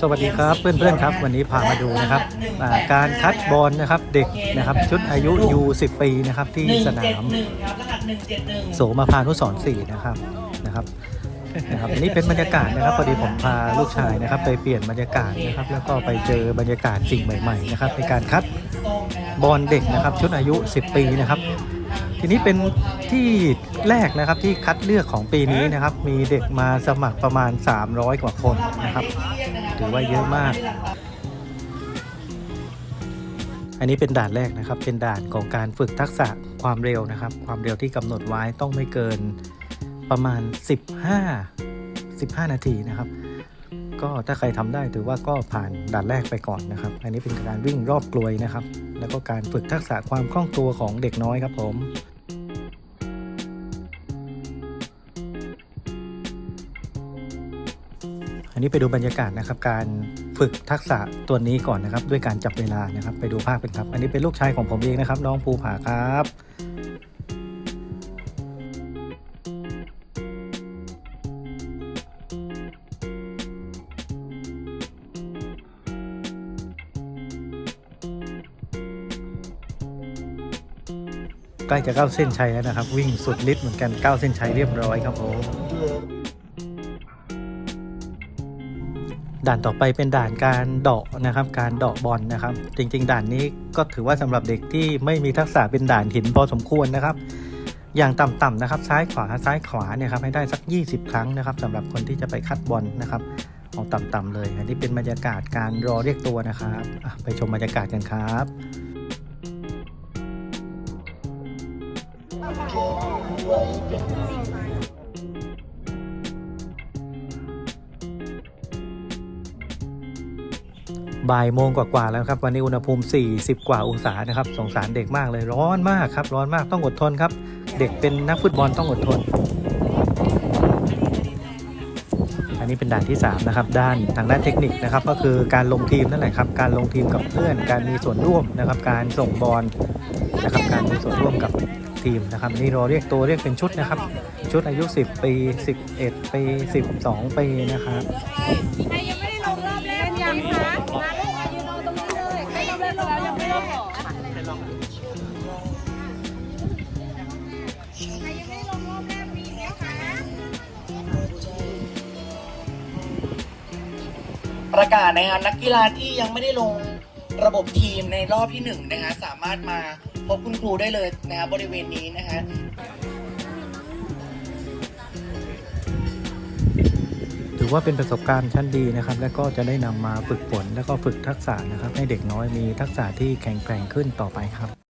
สวัสดีครับเพื่อนๆครับ วันนี้พามาดูนะครับการคัดบอลนะครับเด็กนะครับชุดอายุ U10 ปีนะครับที่สนามโสมาพานุสรณ์4นะครับนะครับนะครับอันนี้เป็นบรรยากาศนะครับพอดีผมพาลูกชายนะครับ ไปเปลี่ยนบรรยากาศนะครับ แล้วก็ไปเจอบรรยากาศสิ่งใหม่ๆนะครับในการคัดบอลเด็กนะครับชุดอายุ 10 ปีนะครับ ทีนี้เป็นที่แรกนะครับที่คัดเลือกของปีนี้นะครับ มีเด็กมาสมัครประมาณ 300 กว่าคนนะครับถือว่าเยอะมาก อันนี้เป็นด่านแรกนะครับ เป็นด่านของการฝึกทักษะความเร็วนะครับ ความเร็วที่กำหนดไว้ต้องไม่เกินประมาณ 15 15 นาทีนะครับ ก็ถ้าใครทำได้ถือว่าก็ผ่านด่านแรกไปก่อนนะครับ อันนี้เป็นการวิ่งรอบกลวยนะครับ แล้วก็การฝึกทักษะความคล่องตัวของเด็กน้อยครับผม อันนี้ไปดูบรรยากาศนะครับ การฝึกทักษะตัวนี้ก่อนนะครับ ด้วยการจับเวลานะครับ ไปดูภาพกันครับ อันนี้เป็นลูกชายของผมเองนะครับ น้องภูผาครับใกล้จะเข้าวเส้นชัยแล้วนะครับ วิ่งสุดฤทธิ์เหมือนกันก้าวเส้นชัยเรียบร้อยครับผม ด่านต่อไปเป็นด่านการเดาะนะครับ การเดาะบอลนะครับ จริง ๆ ด่านนี้ก็ถือว่าสำหรับเด็กที่ไม่มีทักษะเป็นด่านหินพอสมควรนะครับ อย่างต่ำๆนะครับ ซ้ายขวาซ้ายขวาเนี่ยครับให้ได้สัก 20 ครั้งนะครับสำหรับคนที่จะไปคัดบอลนะครับเอาต่ำๆเลยอันนี้เป็นบรรยากาศการรอเรียกตัวนะครับไปชมบรรยากาศกันครับ บ่ายโมงกว่าๆแล้วครับ วันนี้อุณหภูมิ 40 กว่าองศานะครับ สงสารเด็กมากเลยร้อนมากครับ ร้อนมากต้องอดทนครับ เด็กเป็นนักฟุตบอลต้องอดทน อันนี้เป็นด่านที่ 3 นะครับ ด้านทางด้านเทคนิคนะครับ ก็คือการลงทีมนั่นแหละครับ การลงทีมกับเพื่อน การมีส่วนร่วมนะครับ การส่งบอลนะครับ การมีส่วนร่วมกับทีมนะครับนี่เราเรียกตัวเรียกเป็นชุดนะครับ ชุดอายุ 10 ปี 11 ปี 12 ปีนะครับ ประกาศนะครับนักกีฬาที่ยังไม่ได้ลงระบบทีมในรอบที่หนึ่งนะฮะสามารถมาพบคุณครูได้เลยนะครับบริเวณนี้นะฮะถือว่าเป็นประสบการณ์ชั้นดีนะครับ และก็จะได้นำมาฝึกฝนแล้วก็ฝึกทักษะนะครับ ให้เด็กน้อยมีทักษะที่แข็งแกร่งขึ้นต่อไปครับ